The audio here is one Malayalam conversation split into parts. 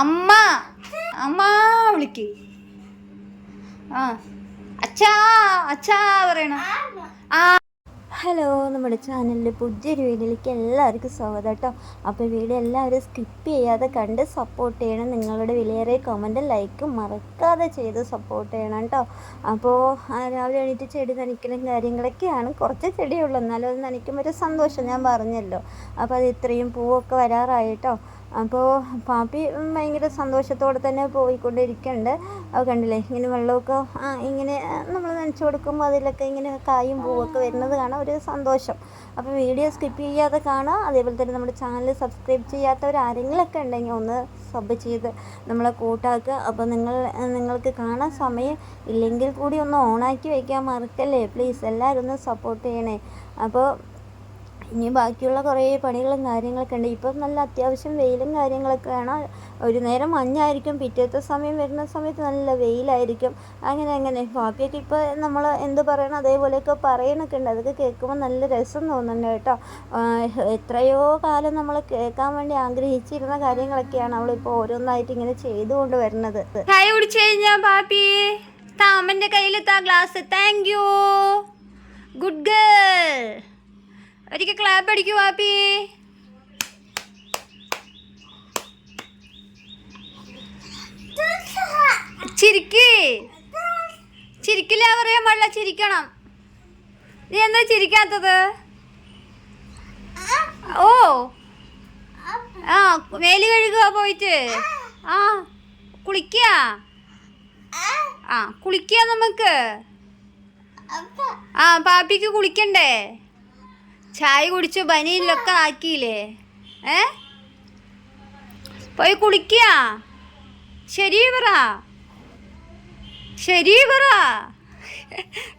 അമ്മ അമ്മ വിളിക്ക്. ആ അച്ഛാ അച്ഛാ ആ. ഹലോ നമ്മുടെ ചാനലിൽ പുതിയൊരു വീഡിയോയിലേക്ക് എല്ലാവർക്കും സ്വാഗതം കേട്ടോ. അപ്പോൾ വീഡിയോ എല്ലാവരും സ്കിപ്പ് ചെയ്യാതെ കണ്ട് സപ്പോർട്ട് ചെയ്യണം. നിങ്ങളുടെ വിലയേറിയ കമന്റും ലൈക്കും മറക്കാതെ ചെയ്ത് സപ്പോർട്ട് ചെയ്യണം കേട്ടോ. അപ്പോൾ രാവിലെ എണീറ്റ് ചെടി നനയ്ക്കലും കാര്യങ്ങളൊക്കെയാണ് കുറച്ച് ചെടിയുള്ളൂ എന്നാലും അത് നനയ്ക്കുമ്പോൾ ഒരു സന്തോഷം ഞാൻ പറഞ്ഞല്ലോ. അപ്പോൾ അത് ഇത്രയും പൂവൊക്കെ വരാറായി കേട്ടോ. അപ്പോൾ പാപ്പി ഭയങ്കര സന്തോഷത്തോടെ തന്നെ പോയിക്കൊണ്ടിരിക്കുന്നുണ്ട് അത് കണ്ടില്ലേ ഇങ്ങനെ വെള്ളമൊക്കെ ഇങ്ങനെ നമ്മൾ നനച്ചു കൊടുക്കുമ്പോൾ അതിലൊക്കെ ഇങ്ങനെ കായും പൂവൊക്കെ വരുന്നത് കാണാൻ ഒരു സന്തോഷം. അപ്പോൾ വീഡിയോ സ്കിപ്പ് ചെയ്യാതെ കാണുക. അതേപോലെ തന്നെ നമ്മുടെ ചാനൽ സബ്സ്ക്രൈബ് ചെയ്യാത്തവർ ആരെങ്കിലുമൊക്കെ ഉണ്ടെങ്കിൽ ഒന്ന് സബ് ചെയ്ത് നമ്മളെ കൂട്ടാക്കുക. അപ്പോൾ നിങ്ങൾ നിങ്ങൾക്ക് കാണാൻ സമയം ഇല്ലെങ്കിൽ കൂടി ഒന്ന് ഓണാക്കി വയ്ക്കാൻ മറക്കല്ലേ? പ്ലീസ് എല്ലാവരും ഒന്ന് സപ്പോർട്ട് ചെയ്യണേ. അപ്പോൾ ഇനി ബാക്കിയുള്ള കുറേ പണികളും കാര്യങ്ങളൊക്കെ ഉണ്ട്. ഇപ്പം നല്ല അത്യാവശ്യം വെയിലും കാര്യങ്ങളൊക്കെ കാര്യങ്ങളൊക്കെയാണ് ഒരു നേരം മഞ്ഞായിരിക്കും പിറ്റേത്തെ സമയം വരുന്ന സമയത്ത് നല്ല വെയിലായിരിക്കും. അങ്ങനെ അങ്ങനെ. ബാക്കിയൊക്കെ ഇപ്പോൾ നമ്മൾ എന്ത് പറയണം അതേപോലെയൊക്കെ പറയണൊക്കെ ഉണ്ട്. അതൊക്കെ കേൾക്കുമ്പോൾ നല്ല രസം തോന്നുന്നുണ്ട് കേട്ടോ. എത്രയോ കാലം നമ്മൾ കേൾക്കാൻ വേണ്ടി ആഗ്രഹിച്ചിരുന്ന കാര്യങ്ങളൊക്കെയാണ് അവളിപ്പോൾ ഓരോന്നായിട്ട് ഇങ്ങനെ ചെയ്തുകൊണ്ട് വരുന്നത്. ചായ കുടിച്ചു കഴിഞ്ഞാ പാപ്പി? താ അമ്മന്റെ കയ്യിൽ താ glass. Thank you good girl ഒരിക്കൽ ക്ലാപ്പ് അടിക്കൂ വാപ്പി. ചിരിക്ക്. ചിരിക്കില്ല പറയാൻ പാടില്ല ചിരിക്കണം. നീ എന്താ ചിരിക്കാത്തത്? ഓ. ആ മേൽ കഴുകുക പോയിട്ട്. ആ കുളിക്കുക ആ കുളിക്കുക നമുക്ക്. ആ പാപ്പിക്ക് കുളിക്കണ്ടേ? ചായ കുടിച്ചു? ബനിയിലൊക്കെ ആക്കിയില്ലേ? ഏ? പോയി കുളിക്കുക ശരി പറ.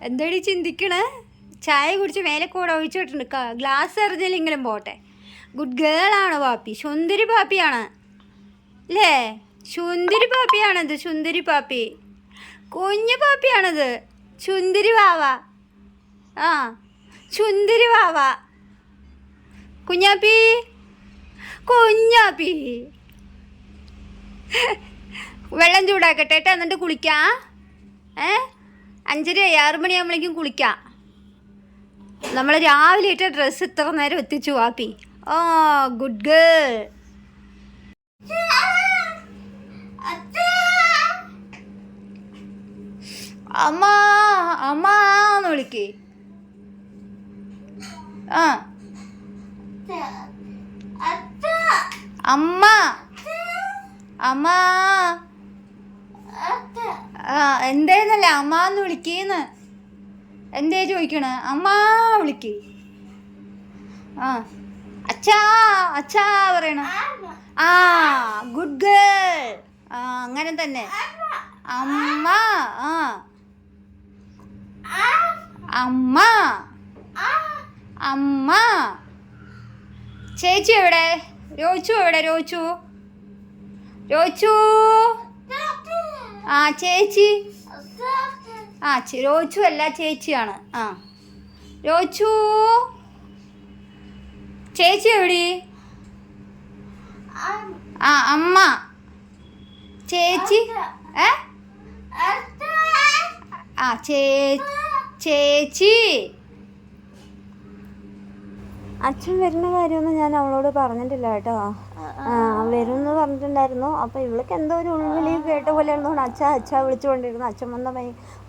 എന്താടി ചിന്തിക്കണേ? ചായ കുടിച്ച് മേലെ കൂടെ ഒഴിച്ചിട്ടുണ്ട് ഗ്ലാസ് എറിഞ്ഞില്ലെങ്കിലും പോട്ടെ. ഗുഡ് ഗേൾ ആണ് പാപ്പി. സുന്ദരി പാപ്പിയാണ്. അല്ലേ സുന്ദരി പാപ്പിയാണത്. സുന്ദരി പാപ്പി. കുഞ്ഞു പാപ്പിയാണത്. ചുന്ദരി വാവ. ആ ചുന്ദരി വാവ. കുഞ്ഞാപ്പി. കുഞ്ഞാപ്പി. വെള്ളം ചൂടാക്കട്ടെ കേട്ടോ എന്നിട്ട് കുളിക്കാം. ഏ? അഞ്ചര ആറ് മണിയാകുമ്പോഴേക്കും കുളിക്കാം. നമ്മൾ രാവിലെ ഇട്ട ഡ്രസ്സ് ഇത്ര നേരം എത്തിച്ചു വാപ്പി. ഓ ഗുഡ് ഗേൾ. അമ്മ അമ്മ എന്ന് വിളിക്കേ. ആ. അമ്മ. അമ്മ. എന്തേന്നല്ലേ അമ്മ എന്ന് വിളിക്കേന്ന്? എന്തേ ചോദിക്കണ? അമ്മ വിളിക്ക്. ആ. അച്ഛാ അച്ഛാ പറയണ. ആ ഗുഡ് ഗേൾ ആ അങ്ങനെ തന്നെ. അമ്മ ആ. അമ്മ. അമ്മ. ചേച്ചി എവിടെ? രോച്ചു എവിടെ? രോച്ചു രോച്ചു ആ ചേച്ചി. ആ ചെ- രോച്ചു അല്ല ചേച്ചിയാണ്. ആ. രോച്ചു ചേച്ചി എവിടെ? ആ അമ്മ. ചേച്ചി. ഏ? ആ ചേച്ചി. അച്ഛൻ വരുന്ന കാര്യമൊന്നും ഞാൻ അവളോട് പറഞ്ഞിട്ടില്ല കേട്ടോ. വരും പറഞ്ഞിട്ടുണ്ടായിരുന്നു. അപ്പോൾ ഇവൾക്ക് എന്തോ ഒരു ഉള്ളിൽ കേട്ട പോലെ തോന്നുന്നു. അച്ഛ അച്ഛ വിളിച്ചുകൊണ്ടിരുന്നു അച്ഛൻ വന്ന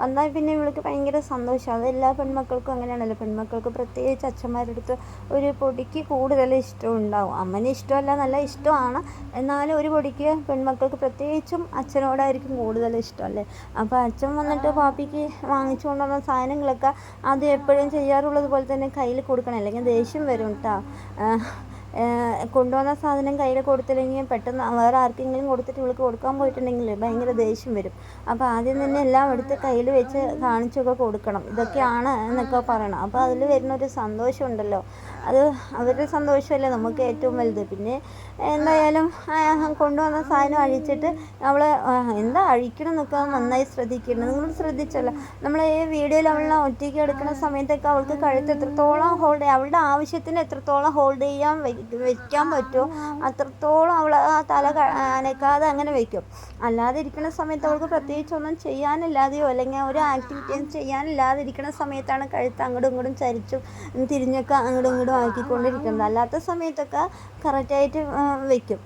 വന്നാൽ പിന്നെ ഇവൾക്ക് ഭയങ്കര സന്തോഷം. അത് എല്ലാ പെൺമക്കൾക്കും അങ്ങനെയാണല്ലോ. പെൺമക്കൾക്ക് പ്രത്യേകിച്ച് അച്ഛന്മാരുടെ അടുത്ത് ഒരു പൊടിക്ക് കൂടുതൽ ഇഷ്ടം ഉണ്ടാവും. അമ്മന് ഇഷ്ടമല്ല നല്ല ഇഷ്ടമാണ്. എന്നാലും ഒരു പൊടിക്ക് പെൺമക്കൾക്ക് പ്രത്യേകിച്ചും അച്ഛനോടായിരിക്കും കൂടുതൽ ഇഷ്ടം അല്ലേ അപ്പോൾ അച്ഛൻ വന്നിട്ട് പാപ്പിക്ക് വാങ്ങിച്ചു കൊണ്ടുവന്ന സാധനങ്ങളൊക്കെ അത് എപ്പോഴും ചെയ്യാറുള്ളത് പോലെ തന്നെ കയ്യിൽ കൊടുക്കണം. അല്ലെങ്കിൽ ദേഷ്യം വരും കേട്ടോ കൊണ്ടുവന്ന സാധനം കയ്യിൽ കൊടുത്തില്ലെങ്കിൽ പെട്ടെന്ന് വേറെ ആർക്കെങ്കിലും കൊടുത്തിട്ട് ഇവൾക്ക് കൊടുക്കാൻ പോയിട്ടുണ്ടെങ്കിൽ ഭയങ്കര ദേഷ്യം വരും. അപ്പോൾ ആദ്യം തന്നെ എല്ലാം എടുത്ത് കയ്യിൽ വെച്ച് കാണിച്ചൊക്കെ കൊടുക്കണം. ഇതൊക്കെയാണ് എന്നൊക്കെ പറയണം. അപ്പോൾ അതിൽ വരുന്ന ഒരു സന്തോഷമുണ്ടല്ലോ. അത് അവരുടെ സന്തോഷമല്ലേ നമുക്ക് ഏറ്റവും വലുത്. പിന്നെ എന്തായാലും കൊണ്ടുവന്ന സാധനം അഴിച്ചിട്ട് നമ്മൾ എന്താ അഴിക്കണം എന്നൊക്കെ നന്നായി ശ്രദ്ധിക്കണം. നിങ്ങൾ ശ്രദ്ധിച്ചല്ലോ. നമ്മൾ ഈ വീഡിയോയിൽ അവളെ ഒറ്റയ്ക്ക് എടുക്കുന്ന സമയത്തൊക്കെ അവൾക്ക് കഴുത്ത് എത്രത്തോളം ഹോൾഡ് അവളുടെ ആവശ്യത്തിന് എത്രത്തോളം ഹോൾഡ് ചെയ്യാൻ വെ- വെക്കാൻ പറ്റുമോ അത്രത്തോളം അവൾ ആ തല അനക്കാതെ അങ്ങനെ വയ്ക്കും അല്ലാതെ ഇരിക്കുന്ന സമയത്ത് അവൾക്ക് പ്രത്യേകിച്ച് ഒന്നും ചെയ്യാനില്ലാതെയോ അല്ലെങ്കിൽ ഒരു ആക്ടിവിറ്റിയും ചെയ്യാനില്ലാതെ ഇരിക്കുന്ന സമയത്താണ് കഴുത്ത് അങ്ങോട്ടും ഇങ്ങോട്ടും ചരിച്ചും തിരിഞ്ഞൊക്കെ അങ്ങോട്ടും ഇങ്ങോട്ടും ആക്കിക്കൊണ്ടിരിക്കുന്നത്. അല്ലാത്ത സമയത്തൊക്കെ കറക്റ്റായിട്ട് വെക്കും.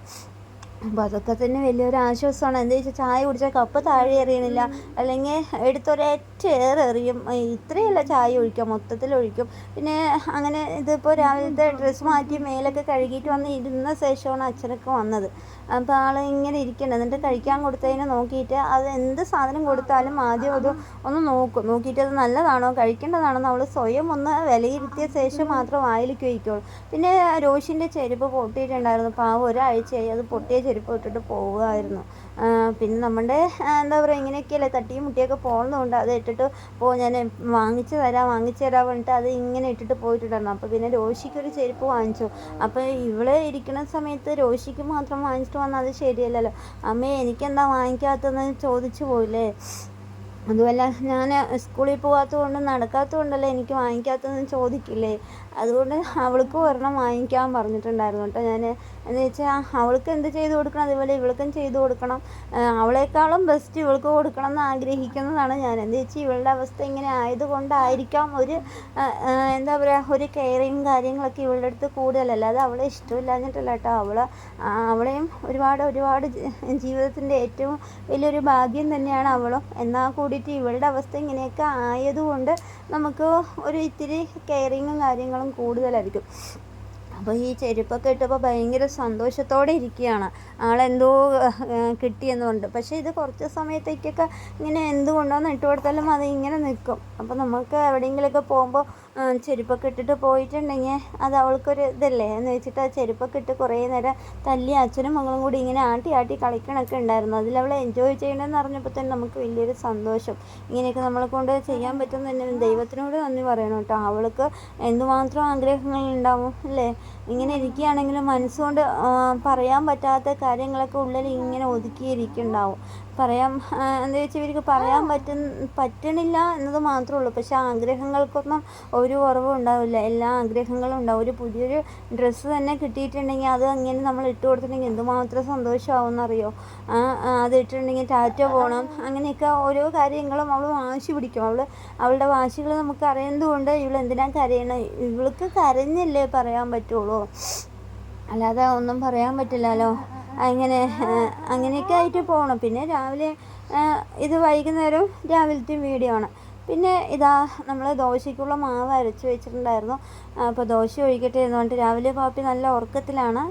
അപ്പോൾ അതൊക്കെ തന്നെ വലിയൊരു ആശ്വാസമാണ്. എന്താ വെച്ചാൽ ചായ കുടിച്ചാൽ കപ്പ് താഴെ എറിയണില്ല. അല്ലെങ്കിൽ എടുത്തൊരേറ്റ ഏറെ എറിയും. ഇത്രയല്ല ചായ ഒഴിക്കുക. മൊത്തത്തിൽ ഒഴിക്കും. പിന്നെ അങ്ങനെ ഇതിപ്പോൾ രാവിലത്തെ ഡ്രസ്സ് മാറ്റി മേലൊക്കെ കഴുകിയിട്ട് വന്ന് ഇരുന്ന ശേഷമാണ് അച്ഛനൊക്കെ വന്നത്. അപ്പോൾ ആൾ ഇങ്ങനെ ഇരിക്കണം എന്നിട്ട് കഴിക്കാൻ കൊടുത്തതിനെ നോക്കിയിട്ട് അത് എന്ത് സാധനം കൊടുത്താലും ആദ്യം അത് ഒന്ന് നോക്കും. നോക്കിയിട്ട് അത് നല്ലതാണോ? കഴിക്കേണ്ടതാണോ എന്ന് അവൾ സ്വയം ഒന്ന് വിലയിരുത്തിയ ശേഷം മാത്രം വായിലേക്ക് വയ്ക്കുള്ളൂ പിന്നെ രോഷിന്റെ ചെരുപ്പ് പൊട്ടിയിട്ടുണ്ടായിരുന്നു. പാവം ഒരാഴ്ചയായി. അത് പൊട്ടിയ ചെരുപ്പ് ഇട്ടിട്ട് പോവുമായിരുന്നു പിന്നെ നമ്മുടെ എന്താ പറയുക ഇങ്ങനെയൊക്കെയല്ലേ തട്ടിയും മുട്ടിയൊക്കെ പോകുന്നതുകൊണ്ട് അത് ഇട്ടിട്ട് പോ ഞാൻ വാങ്ങിച്ചു തരാം വാങ്ങിച്ചു തരാൻ പറഞ്ഞിട്ട് അത് ഇങ്ങനെ ഇട്ടിട്ട് പോയിട്ടുണ്ടായിരുന്നു. അപ്പോൾ പിന്നെ രോഷിക്കൊരു ചെരുപ്പ് വാങ്ങിച്ചു. അപ്പോൾ ഇവിടെ ഇരിക്കുന്ന സമയത്ത് രോഷിക്ക് മാത്രം വാങ്ങിച്ചിട്ട് വന്നാൽ അത് ശരിയല്ലല്ലോ. അമ്മേ എനിക്കെന്താ വാങ്ങിക്കാത്തതെന്ന് ചോദിച്ചു പോയില്ലേ? അതുമല്ല ഞാൻ സ്കൂളിൽ പോകാത്തത് കൊണ്ട് നടക്കാത്തത് കൊണ്ടല്ലേ എനിക്ക് വാങ്ങിക്കാത്തതെന്ന് ചോദിക്കില്ലേ? അതുകൊണ്ട് അവൾക്ക് ഒരെണ്ണം വാങ്ങിക്കാൻ പറഞ്ഞിട്ടുണ്ടായിരുന്നു കേട്ടോ ഞാൻ എന്ന് വെച്ചാൽ അവൾക്ക് എന്ത് ചെയ്തു കൊടുക്കണം? അതുപോലെ ഇവൾക്കും ചെയ്തു കൊടുക്കണം. അവളെക്കാളും ബെസ്റ്റ് ഇവൾക്ക് കൊടുക്കണം എന്ന് ആഗ്രഹിക്കുന്നതാണ് ഞാൻ. എന്ന് വെച്ചാൽ ഇവളുടെ അവസ്ഥ ഇങ്ങനെ ആയതുകൊണ്ടായിരിക്കാം ഒരു എന്താ പറയുക ഒരു കെയറിങ് കാര്യങ്ങളൊക്കെ ഇവളുടെ അടുത്ത് കൂടുതലല്ല അത് അവളെ ഇഷ്ടമില്ലാഞ്ഞിട്ടല്ല കേട്ടോ. അവളെ അവളെയും ഒരുപാട് ഒരുപാട് ജീവിതത്തിന്റെ ഏറ്റവും വലിയൊരു ഭാഗ്യം തന്നെയാണ് അവളും. എന്നാൽ കൂടിയിട്ട് ഇവളുടെ അവസ്ഥ ഇങ്ങനെയൊക്കെ ആയതുകൊണ്ട് നമുക്ക് ഒരു ഇത്തിരി കെയറിങ്ങും കാര്യങ്ങളും കൂടുതലായിരിക്കും. അപ്പോൾ ഈ ചെരുപ്പൊക്കെ ഇട്ടപ്പോൾ ഭയങ്കര സന്തോഷത്തോടെ ഇരിക്കുകയാണ്. ആളെന്തോ കിട്ടിയെന്ന് പറഞ്ഞു പക്ഷേ ഇത് കുറച്ച് സമയത്തേക്കൊക്കെ ഇങ്ങനെ എന്തുകൊണ്ടോന്ന് ഇട്ട് കൊടുത്താലും അത് ഇങ്ങനെ നിൽക്കും. അപ്പോൾ നമുക്ക് എവിടെയെങ്കിലുമൊക്കെ പോകുമ്പോൾ ചെരുപ്പൊക്കെ ഇട്ടിട്ട് പോയിട്ടുണ്ടെങ്കിൽ അത് അവൾക്കൊരു ഇതല്ലേ? എന്ന് വെച്ചിട്ട് ആ ചെരുപ്പൊക്കെ ഇട്ട് കുറേ നേരം തല്ലി അച്ഛനും മകളും കൂടി ഇങ്ങനെ ആട്ടി ആട്ടി കളിക്കണൊക്കെ ഉണ്ടായിരുന്നു. അതിൽ അവൾ എൻജോയ് ചെയ്യണമെന്ന് അറിഞ്ഞപ്പോൾ തന്നെ നമുക്ക് വലിയൊരു സന്തോഷം. ഇങ്ങനെയൊക്കെ നമ്മളെ കൊണ്ട് ചെയ്യാൻ പറ്റും തന്നെ ദൈവത്തിനോട് നന്ദി പറയണം കേട്ടോ. അവൾക്ക് എന്തുമാത്രം ആഗ്രഹങ്ങൾ ഉണ്ടാവും അല്ലേ? ഇങ്ങനെ ഇരിക്കുകയാണെങ്കിലും മനസ്സുകൊണ്ട് പറയാൻ പറ്റാത്ത കാര്യങ്ങളൊക്കെ ഉള്ളിൽ ഇങ്ങനെ ഒതുക്കിയിരിക്കുന്നുണ്ടാവും. പറയാൻ ആ, എന്താ വെച്ചാൽ ഇവർക്ക് പറയാൻ പറ്റും പറ്റണില്ല എന്നത് മാത്രമേ ഉള്ളൂ. പക്ഷെ ആഗ്രഹങ്ങൾക്കൊന്നും ഒരു കുറവും ഉണ്ടാവില്ല. എല്ലാ ആഗ്രഹങ്ങളും ഉണ്ടാവും. ഒരു പുതിയൊരു ഡ്രസ്സ് തന്നെ കിട്ടിയിട്ടുണ്ടെങ്കിൽ അത് അങ്ങനെ നമ്മൾ ഇട്ട് കൊടുത്തിട്ടുണ്ടെങ്കിൽ എന്തുമാത്രം സന്തോഷമാവും എന്നറിയോ ആ ആ, അത് ഇട്ടിട്ടുണ്ടെങ്കിൽ ടാറ്റ പോകണം അങ്ങനെയൊക്കെ ഓരോ കാര്യങ്ങളും അവൾ വാശി പിടിക്കും. അവൾ അവളുടെ വാശികൾ നമുക്ക് അറിയുന്നതുകൊണ്ട് ഇവൾ എന്തിനാ കരയണം? ഇവൾക്ക് കരഞ്ഞല്ലേ പറയാൻ പറ്റുള്ളൂ. അല്ലാതെ ഒന്നും പറയാൻ പറ്റില്ലല്ലോ. അങ്ങനെ അങ്ങനെയൊക്കെ ആയിട്ട് പോകണം പിന്നെ രാവിലെ ഇത് വൈകുന്നേരം രാവിലത്തെ വീഡിയോ ആണ്. പിന്നെ ഇതാ നമ്മൾ ദോശയ്ക്കുള്ള മാവ് അരച്ച് വെച്ചിട്ടുണ്ടായിരുന്നു. അപ്പോൾ ദോശ ഒഴിക്കട്ടെ എന്ന് പറഞ്ഞിട്ട് രാവിലെ പാപ്പി നല്ല ഉറക്കത്തിലാണ്.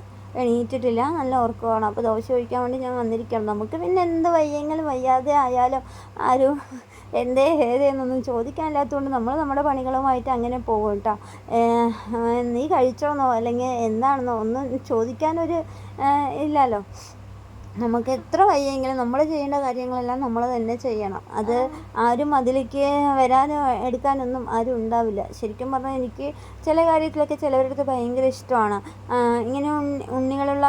എണീറ്റിട്ടില്ല നല്ല ഉറക്കമാണ്. അപ്പോൾ ദോശ ഒഴിക്കാൻ വേണ്ടി ഞാൻ വന്നിരിക്കുകയാണ്. നമുക്ക് പിന്നെ എന്ത് വയ്യെങ്കിലും വയ്യാതെ ആയാലും ആരും എന്തേ ഏതേന്നൊന്നും ചോദിക്കാനില്ലാത്തതുകൊണ്ട് നമ്മൾ നമ്മുടെ പണികളുമായിട്ട് അങ്ങനെ പോകും കേട്ടോ നീ കഴിച്ചോന്നോ അല്ലെങ്കിൽ എന്താണെന്നോ ഒന്നും ചോദിക്കാനൊരു ഇല്ലല്ലോ. നമുക്ക് എത്ര വയ്യെങ്കിലും നമ്മൾ ചെയ്യേണ്ട കാര്യങ്ങളെല്ലാം നമ്മൾ തന്നെ ചെയ്യണം. അത് ആരും അതിലേക്ക് വരാനോ എടുക്കാനൊന്നും ആരും ഉണ്ടാവില്ല. ശരിക്കും പറഞ്ഞാൽ എനിക്ക് ചില കാര്യത്തിലൊക്കെ ചിലവരുടെ അടുത്ത് ഭയങ്കര ഇഷ്ടമാണ്. ഇങ്ങനെ ഉണ്ണികളുള്ള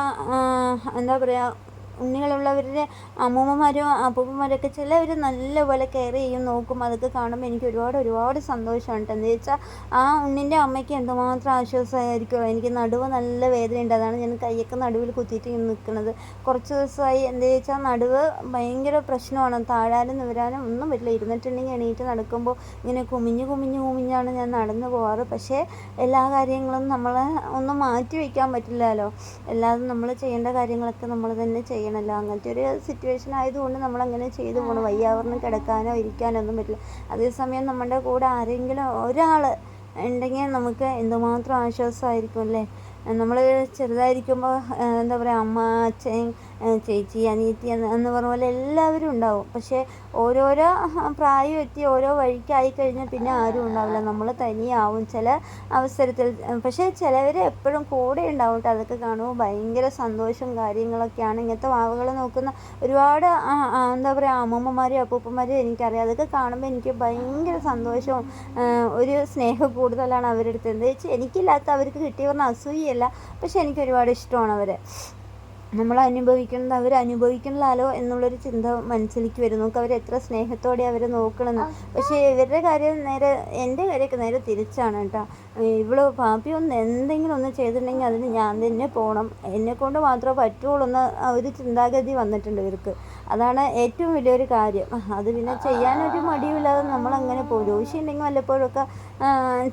എന്താ പറയുക ഉണ്ണികളുള്ളവരുടെ അമ്മൂമ്മമാരും അപ്പൂപ്പന്മാരൊക്കെ ചിലവർ നല്ലപോലെ കെയർ ചെയ്യും നോക്കും. അതൊക്കെ കാണുമ്പോൾ എനിക്ക് ഒരുപാട് ഒരുപാട് സന്തോഷമാണ് എന്ന് വെച്ചാൽ ആ ഉണ്ണിന്റെ അമ്മയ്ക്ക് എന്തുമാത്രം ആശ്വാസമായിരിക്കും എനിക്ക് നടുവ് നല്ല വേദനയുണ്ട്. അതാണ് ഞാൻ കൈയൊക്കെ നടുവിൽ കുത്തിയിട്ട് നിൽക്കുന്നത് കുറച്ച് ദിവസമായി എന്താ വെച്ചാൽ നടുവ് ഭയങ്കര പ്രശ്നമാണ്. താഴാനും നിവരാനും ഒന്നും പറ്റില്ല. ഇരുന്നിട്ടുണ്ടെങ്കിൽ എണീറ്റ് നടക്കുമ്പോൾ ഇങ്ങനെ കുമിഞ്ഞ് കുമിഞ്ഞ് കുമിഞ്ഞാണ് ഞാൻ നടന്നു പോവാറ്. പക്ഷേ എല്ലാ കാര്യങ്ങളും നമ്മൾ ഒന്നും മാറ്റി വയ്ക്കാൻ പറ്റില്ലല്ലോ. എല്ലാതും നമ്മൾ ചെയ്യേണ്ട കാര്യങ്ങളൊക്കെ നമ്മൾ തന്നെ ചെയ്യണമല്ലോ. അങ്ങനത്തെ ഒരു സിറ്റുവേഷൻ ആയതുകൊണ്ട് നമ്മൾ അങ്ങനെ ചെയ്തു പോകണം വയ്യാവർന്ന് കിടക്കാനോ ഇരിക്കാനോ ഒന്നും പറ്റില്ല. അതേസമയം നമ്മുടെ കൂടെ ആരെങ്കിലും ഒരാൾ ഉണ്ടെങ്കിൽ നമുക്ക് എന്തുമാത്രം ആശ്വാസമായിരിക്കും അല്ലേ? നമ്മൾ ചെറുതായിരിക്കുമ്പോൾ എന്താ പറയുക അമ്മ അച്ഛൻ ചേച്ചി അനിയത്തി എന്ന് പറഞ്ഞ പോലെ എല്ലാവരും ഉണ്ടാവും. പക്ഷേ ഓരോരോ പ്രായം എത്തി ഓരോ വഴിക്കായി കഴിഞ്ഞാൽ പിന്നെ ആരും ഉണ്ടാവില്ല. നമ്മൾ തനിയാവും ചില അവസരത്തിൽ. പക്ഷേ ചിലവർ എപ്പോഴും കൂടെ ഉണ്ടാവും കേട്ടോ അതൊക്കെ കാണുമ്പോൾ ഭയങ്കര സന്തോഷം കാര്യങ്ങളൊക്കെയാണ്. ഇങ്ങനത്തെ വാവുകൾ നോക്കുന്ന ഒരുപാട് എന്താ പറയുക അമ്മൂമ്മമാരും അപ്പൂപ്പന്മാരും എനിക്കറിയാം. അതൊക്കെ കാണുമ്പോൾ എനിക്ക് ഭയങ്കര സന്തോഷവും ഒരു സ്നേഹം കൂടുതലാണ് അവരുടെ അടുത്ത്. എന്താ വെച്ചാൽ എനിക്കില്ലാത്ത അവർക്ക് കിട്ടിയ അസൂയല്ല പക്ഷെ എനിക്ക് ഒരുപാട് ഇഷ്ടമാണ് അവരെ. നമ്മൾ അനുഭവിക്കുന്നത് അവർ അനുഭവിക്കണില്ലാലോ എന്നുള്ളൊരു ചിന്ത മനസ്സിലേക്ക് വരും നമുക്ക് അവർ എത്ര സ്നേഹത്തോടെ അവരെ നോക്കണമെന്ന്. പക്ഷേ ഇവരുടെ കാര്യം നേരെ എന്റെ കാര്യമൊക്കെ നേരെ തിരിച്ചാണ് കേട്ടോ. ഇവൾ പാപ്പി ഒന്ന് എന്തെങ്കിലും ഒന്ന് ചെയ്തിട്ടുണ്ടെങ്കിൽ അതിന് ഞാൻ തന്നെ പോകണം എന്നെ കൊണ്ട് മാത്രമേ പറ്റുള്ളൂ എന്ന ആ ഒരു ചിന്താഗതി വന്നിട്ടുണ്ട് ഇവർക്ക്. അതാണ് ഏറ്റവും വലിയൊരു കാര്യം. അത് പിന്നെ ചെയ്യാനൊരു മടിയുമില്ലാതെ നമ്മളങ്ങനെ പോകും ജോഷി ഉണ്ടെങ്കിൽ വല്ലപ്പോഴൊക്കെ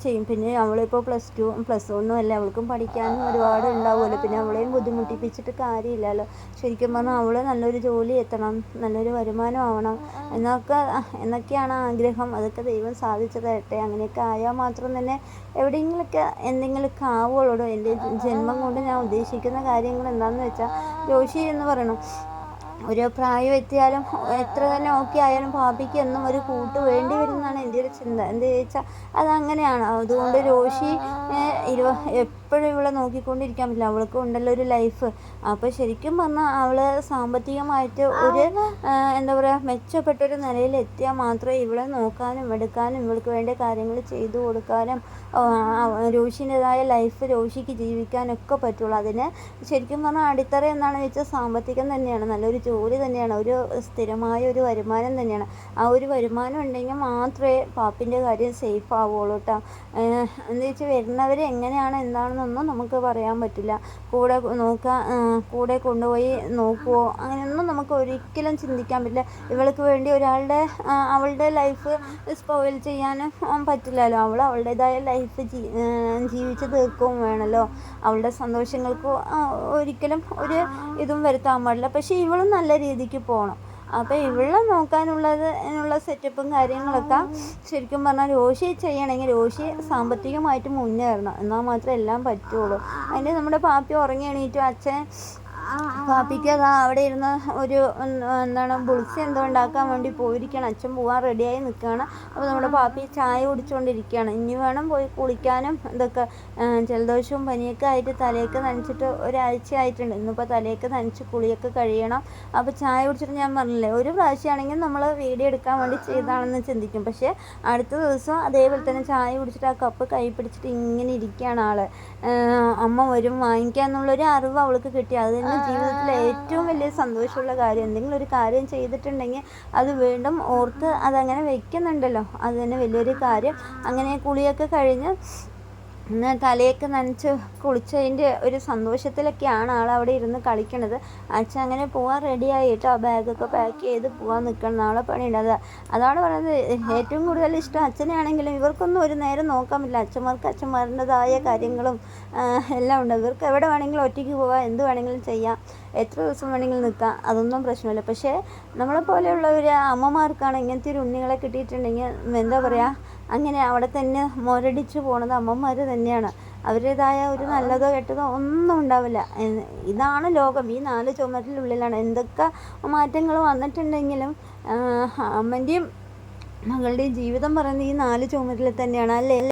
ചെയ്യും. പിന്നെ അവളിപ്പോൾ പ്ലസ് ടു പ്ലസ് വണ്ണും അല്ല അവൾക്കും പഠിക്കാനും ഒരുപാട് ഉണ്ടാവുമല്ലോ. പിന്നെ അവളെയും ബുദ്ധിമുട്ടിപ്പിച്ചിട്ട് കാര്യമില്ലല്ലോ. ശരിക്കും പറഞ്ഞാൽ അവൾ നല്ലൊരു ജോലി എത്തണം നല്ലൊരു വരുമാനം ആവണം എന്നൊക്കെ എന്നൊക്കെയാണ് ആഗ്രഹം. അതൊക്കെ ദൈവം സാധിച്ചു തരട്ടെ അങ്ങനെയൊക്കെ ആയാൽ മാത്രം തന്നെ എവിടെയെങ്കിലുമൊക്കെ എന്തെങ്കിലുമൊക്കെ ആവുകയുള്ളൂ. എന്റെ ജന്മം കൊണ്ട് ഞാൻ ഉദ്ദേശിക്കുന്ന കാര്യങ്ങൾ എന്താണെന്ന് വെച്ചാൽ ജോഷി എന്ന് പറയണം. ഒരു പ്രായം എത്തിയാലും എത്ര തന്നെ ഓക്കെ ആയാലും ഭാവിക്ക് എന്നും ഒരു കൂട്ട് വേണ്ടി വരുമെന്നാണ് എന്റെ ഒരു ചിന്ത. എന്ത് ചോദിച്ചാൽ അതങ്ങനെയാണ്. അതുകൊണ്ട് രോഷി ഇരുപ എപ്പോഴും ഇവളെ നോക്കിക്കൊണ്ടിരിക്കാൻ പറ്റില്ല. അവൾക്ക് ഉണ്ടല്ലോ ഒരു ലൈഫ്. അപ്പോൾ ശരിക്കും പറഞ്ഞാൽ അവൾ സാമ്പത്തികമായിട്ട് ഒരു എന്താ പറയുക മെച്ചപ്പെട്ടൊരു നിലയിൽ എത്തിയാൽ മാത്രമേ ഇവളെ നോക്കാനും എടുക്കാനും ഇവൾക്ക് വേണ്ട കാര്യങ്ങൾ ചെയ്തു കൊടുക്കാനും രോഷിന്റെതായ ലൈഫ് രോഷിക്ക് ജീവിക്കാനൊക്കെ പറ്റുള്ളൂ. അതിന് ശരിക്കും പറഞ്ഞാൽ അടിത്തറ എന്നാണ് വെച്ചാൽ സാമ്പത്തികം തന്നെയാണ്. നല്ലൊരു ജോലി തന്നെയാണ് ഒരു സ്ഥിരമായ ഒരു വരുമാനം തന്നെയാണ്. ആ ഒരു വരുമാനം ഉണ്ടെങ്കിൽ മാത്രമേ പാപ്പിന്റെ കാര്യം സേഫ് ആവുള്ളൂ കേട്ടോ. എന്ന് വെച്ചാൽ വരുന്നവർ എങ്ങനെയാണ് എന്താണെന്നൊന്നും നമുക്ക് പറയാൻ പറ്റില്ല. കൂടെ നോക്കാൻ കൂടെ കൊണ്ടുപോയി നോക്കുമോ അങ്ങനെയൊന്നും നമുക്ക് ഒരിക്കലും ചിന്തിക്കാൻ പറ്റില്ല. ഇവൾക്ക് വേണ്ടി ഒരാളുടെ അവളുടെ ലൈഫ് സ്പോയിൽ ചെയ്യാനും പറ്റില്ലല്ലോ. അവൾ അവളുടേതായ ലൈഫ് ജീവിച്ച് തീർക്കുകയും വേണമല്ലോ. അവളുടെ സന്തോഷങ്ങൾക്കോ ഒരിക്കലും ഒരു ഇതും വരുത്താൻ പാടില്ല. പക്ഷേ ഇവളും നല്ല രീതിക്ക് പോകണം അപ്പോൾ ഇവളെ നോക്കാനുള്ളത് അതിനുള്ള സെറ്റപ്പും കാര്യങ്ങളൊക്കെ ശരിക്കും പറഞ്ഞാൽ രോഷി ചെയ്യണമെങ്കിൽ രോഷി സാമ്പത്തികമായിട്ട് മുന്നേറണം. എന്നാൽ മാത്രമേ എല്ലാം പറ്റുള്ളൂ. അതിന് നമ്മുടെ പാപ്പി ഉറങ്ങി എണീറ്റും അച്ഛൻ പാപ്പിക്ക് അതാ അവിടെ ഇരുന്ന് ഒരു എന്താണ് ബുൾസ് എന്തോ ഉണ്ടാക്കാൻ വേണ്ടി പോയിരിക്കുകയാണ് അച്ഛൻ പോകാൻ റെഡിയായി നിൽക്കുകയാണ്. അപ്പോൾ നമ്മുടെ പാപ്പി ചായ കുടിച്ചുകൊണ്ടിരിക്കുകയാണ്. ഇനി വേണം പോയി കുളിക്കാനും ഇതൊക്കെ ജലദോഷവും പനിയൊക്കെ ആയിട്ട് തലയൊക്കെ നനച്ചിട്ട് ഒരാഴ്ച ആയിട്ടുണ്ട്. ഇന്നിപ്പോൾ തലയൊക്കെ നനച്ച് കുളിയൊക്കെ കഴിയണം. അപ്പോൾ ചായ കുടിച്ചിട്ട് ഞാൻ പറഞ്ഞില്ലേ ഒരു പ്രാവശ്യമാണെങ്കിൽ നമ്മൾ വീഡിയോ എടുക്കാൻ വേണ്ടി ചെയ്താണെന്ന് ചിന്തിക്കും. പക്ഷേ അടുത്ത ദിവസം അതേപോലെ തന്നെ ചായ കുടിച്ചിട്ട് ആ കപ്പ് കൈ പിടിച്ചിട്ട് ഇങ്ങനെ ഇരിക്കുകയാണ് ആൾ അമ്മ വരും വാങ്ങിക്കാന്നുള്ളൊരു അറിവ് അവൾക്ക് കിട്ടി. അത് തന്നെ ജീവിതത്തിലെ ഏറ്റവും വലിയ സന്തോഷമുള്ള കാര്യം എന്തെങ്കിലും ഒരു കാര്യം ചെയ്തിട്ടുണ്ടെങ്കിൽ അത് വീണ്ടും ഓർത്ത് അതങ്ങനെ വെക്കുന്നുണ്ടല്ലോ. അത് തന്നെ വലിയൊരു കാര്യം. അങ്ങനെ കുളിയൊക്കെ കഴിഞ്ഞ് ഇന്ന് തലയൊക്കെ നനച്ച് കുളിച്ചതിന്റെ ഒരു സന്തോഷത്തിലൊക്കെയാണ് ആൾ അവിടെ ഇരുന്ന് കളിക്കണത്. അച്ഛൻ അങ്ങനെ പോകാൻ റെഡി ആയി കേട്ടോ ബാഗൊക്കെ പാക്ക് ചെയ്ത് പോകാൻ നിൽക്കണം നാളെ പണിയുണ്ട്. അത് അതാണ് പറയുന്നത് ഏറ്റവും കൂടുതൽ ഇഷ്ടം അച്ഛനെയാണെങ്കിലും ഇവർക്കൊന്നും ഒരു നേരം നോക്കാൻ പറ്റില്ല. അച്ഛന്മാർക്ക് അച്ഛന്മാരുടേതായ കാര്യങ്ങളും എല്ലാം ഉണ്ട്. ഇവർക്ക് എവിടെ വേണമെങ്കിലും ഒറ്റയ്ക്ക് പോകാം എന്ത് വേണമെങ്കിലും ചെയ്യാം. എത്ര ദിവസം വേണമെങ്കിലും നിൽക്കാം. അതൊന്നും പ്രശ്നമില്ല. പക്ഷേ നമ്മളെ ഒരു അമ്മമാർക്കാണ് ഇങ്ങനത്തെ ഒരു ഉണ്ണികളെ കിട്ടിയിട്ടുണ്ടെങ്കിൽ എന്താ പറയുക അങ്ങനെ അവിടെ തന്നെ മുരടിച്ച് പോണത് അമ്മമാർ തന്നെയാണ്. അവരുടേതായ ഒരു നല്ലതോ കെട്ടതോ ഒന്നും ഉണ്ടാവില്ല. ഇതാണ് ലോകം. ഈ നാല് ചുമരിനുള്ളിലാണ് എന്തൊക്കെ മാറ്റങ്ങൾ വന്നിട്ടുണ്ടെങ്കിലും അമ്മന്റെയും മകളുടെയും ജീവിതം പറയുന്നത് ഈ നാല് ചുമരിൽ തന്നെയാണ്. അല്ലേ?